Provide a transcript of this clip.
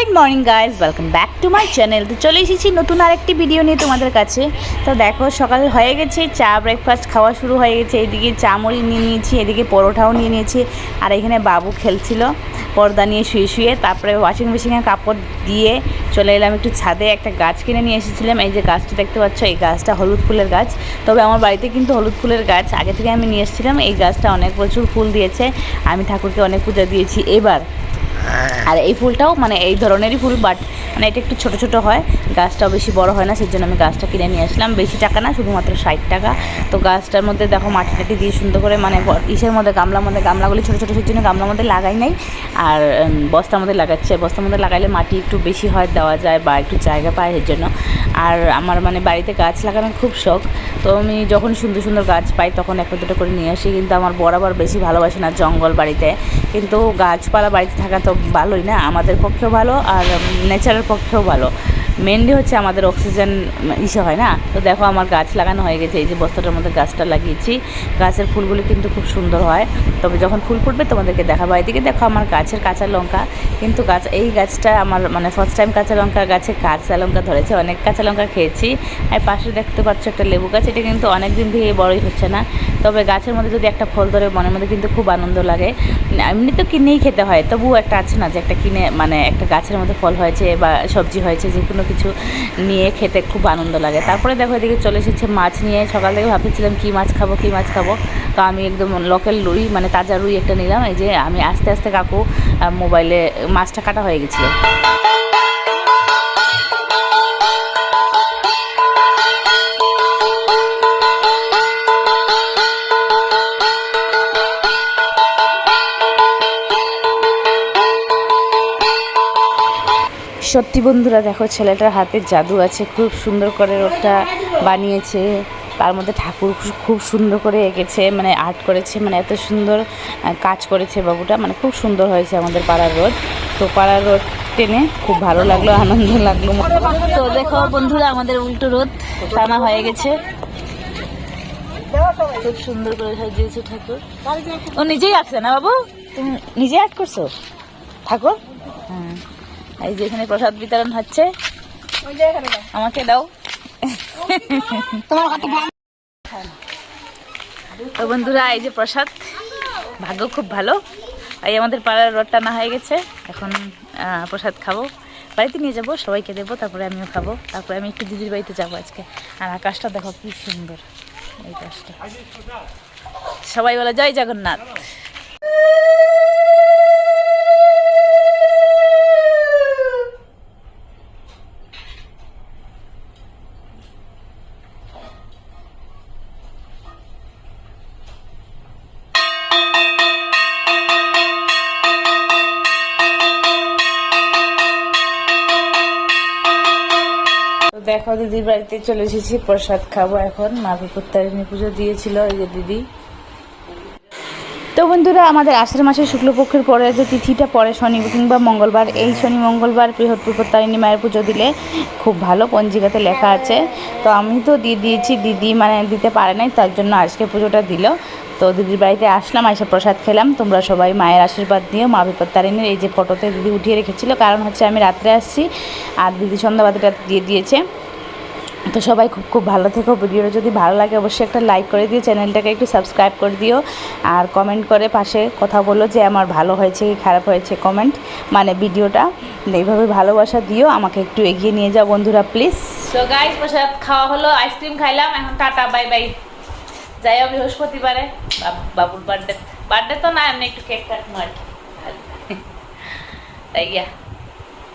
Good morning guys welcome back to my channel তো চলে এসেছি নতুন আরেকটি ভিডিও নিয়ে তোমাদের কাছে। তো দেখো, সকাল হয়ে গেছে, চা ব্রেকফাস্ট খাওয়া শুরু হয়ে গেছে। এদিকে চা মুড়ি নিয়ে নিয়েছি, এদিকে পরোটাও নিয়ে নিয়েছি। আর এখানে বাবু খেলছিল, পর্দা নিয়ে শুয়ে শুয়ে। তারপরে ওয়াশিং মেশিনে কাপড় দিয়ে চলে এলাম একটু ছাদে। একটা গাছ কিনে নিয়ে এসেছিলাম। এই যে গাছটা দেখতে পাচ্ছ, এই গাছটা হলুদ ফুলের গাছ। তবে আমার বাড়িতে কিন্তু হলুদ ফুলের গাছ। আগে থেকে আমি নিয়ে এসেছিলাম। এই গাছটা অনেক প্রচুর ফুল দিয়েছে। আমি ঠাকুরকে অনেক পূজা দিয়েছি। এবার আর এই ফুলটাও মানে এই ধরনেরই ফুল বাট মানে এটা একটু ছোট ছোট হয়, গাছটাও বেশি বড় হয় না সেই জন্য আমি গাছটা কিনে নিয়ে আসলাম। বেশি টাকা না, শুধুমাত্র ষাট টাকা। তো গাছটার মধ্যে দেখো মাটি টাটি দিয়ে সুন্দর করে মানে ইসের মধ্যে গামলার মধ্যে গামলাগুলি ছোটো ছোটো সেই জন্য গামলার মধ্যে লাগাই নাই। আর বস্তার মধ্যে লাগাচ্ছে। বস্তার মধ্যে লাগাইলে মাটি একটু বেশি হয়, দেওয়া যায় বা একটু জায়গা পায় এর জন্য। আর আমার মানে বাড়িতে গাছ লাগানোর খুব শখ। তো আমি যখন সুন্দর সুন্দর গাছ পাই, তখন একটা দুটো করে নিয়ে আসি। কিন্তু আমার বরাবর বেশি ভালোবাসে না জঙ্গল বাড়িতে। কিন্তু গাছপালা বাড়িতে থাকা তো ভালোই না, আমাদের পক্ষেও ভালো। আর নেচারের পক্ষেও ভালো। মেনলি হচ্ছে আমাদের অক্সিজেন ইসে হয় না? তো দেখো আমার গাছ লাগানো হয়ে গেছে, এই যে বস্তাটার মধ্যে গাছটা লাগিয়েছি। গাছের ফুলগুলি কিন্তু খুব সুন্দর হয়। তবে যখন ফুল ফুটবে তোমাদেরকে দেখাবো। এদিকে দেখো আমার গাছের কাঁচা লঙ্কা, কিন্তু গাছ, এই গাছটা আমার মানে ফার্স্ট টাইম কাঁচা লঙ্কা গাছে কাঁচা লঙ্কা ধরেছে। অনেক কাঁচা লঙ্কা খেয়েছি। আর পাশে দেখতে পাচ্ছ একটা লেবু গাছ, এটা কিন্তু অনেক দিন থেকে বড়ই হচ্ছে না। তবে গাছের মধ্যে যদি একটা ফল ধরে, মনের মধ্যে কিন্তু খুব আনন্দ লাগে। এমনি তো কিনেই খেতে হয়, তবুও একটা আছে না যে একটা কিনে মানে একটা গাছের মধ্যে ফল হয়েছে বা সবজি হয়েছে যে কোনো কিছু নিয়ে খেতে খুব আনন্দ লাগে। তারপরে দেখো এদিকে চলে এসেছে মাছ নিয়ে। সকাল থেকে ভাবতেছিলাম কী মাছ খাব, কী মাছ খাব। তো আমি একদম লোকাল রুই মানে তাজা রুই একটা নিলাম। এই যে আমি আস্তে আস্তে কাকু মোবাইলে মাছটা কাটা হয়ে গেছিল। সত্যি বন্ধুরা দেখো, ছেলেটার হাতে জাদু আছে, খুব সুন্দর করে রোদটা বানিয়েছে। তার মধ্যে ঠাকুর খুব- সুন্দর করে এঁকেছে মানে আর্ট করেছে মানে এত সুন্দর কাজ করেছে বাবুটা মানে খুব সুন্দর হয়েছে আমাদের পাড়ার রোদ তো পাড়ার রোদ টেনে খুব ভালো লাগল, আনন্দ লাগল। তো দেখো বন্ধুরা, আমাদের উল্টো রোদ টানা হয়ে গেছে। খুব সুন্দর করে সাজিয়েছে ঠাকুর। ও নিজেই আঁকছে না বাবু? তুমি নিজে আর্ট করছ? ঠাকুর? হ্যাঁ। এই যে এখানে প্রসাদ বিতরণ হচ্ছে। আমাকে দাও। তো বন্ধুরা, এই যে প্রসাদ, ভাগ্য খুব ভালো। এই আমাদের পাড়ার রোডটা টানা হয়ে গেছে। এখন প্রসাদ খাব। বাড়িতে নিয়ে যাব, সবাইকে দেবো, তারপরে আমিও খাব। তারপরে আমি একটু দিদির বাড়িতে যাব আজকে। আর আকাশটা দেখো কি সুন্দর, এই আকাশটা। সবাই বলে, জয় জগন্নাথ। দেখো, দিদির বাড়িতে চলে এসেছি, প্রসাদ খাব এখন। মা কুত্তারিণী পুজো দিয়েছিল ওই যে দিদি। তো বন্ধুরা, আমাদের আষাঢ় মাসের শুক্লপক্ষের পরে যে তিথিটা পরে শনি কিংবা মঙ্গলবার, এই শনি মঙ্গলবার বিপত্তারিণী মায়ের পুজো দিলে খুব ভালো পঞ্জিকাতে লেখা আছে। তো আমি তো দিয়ে দিয়েছি, দিদি মানে দিতে পারে নাই, তার জন্য আজকে পুজোটা দিল। তো দিদির বাড়িতে আসলাম এসে প্রসাদ খেলাম। তোমরা সবাই মায়ের আশীর্বাদ নিও, মা বিপত্তারিণীর এই যে ফটোতে দিদি উঠিয়ে রেখেছিল, কারণ হচ্ছে আমি রাত্রে আসছি, আর দিদি সন্ধ্যাবাতিটা দিয়ে দিয়েছে। তো সবাই খুব খুব ভালো থেকো। ভিডিওটা যদি ভালো লাগে অবশ্যই একটা লাইক করে দিও, চ্যানেলটাকে একটু সাবস্ক্রাইব করে দিও। আর কমেন্ট করে পাশে কথা বলো যে আমার ভালো হয়েছে কি খারাপ হয়েছে কমেন্ট মানে ভিডিওটা। এইভাবে ভালোবাসা দিও, আমাকে একটু এগিয়ে নিয়ে যাও বন্ধুরা প্লিজ তো গাইস প্রসাদ খাওয়া হলো আইসক্রিম খাইলাম, এখন টাটা বাই বাই যাইও বৃহস্পতিবারে, বাব- বাবুর বার্থডে বার্থডে তো না, এমনি একটু কেক কাটবো আর কি। তাই গিয়া।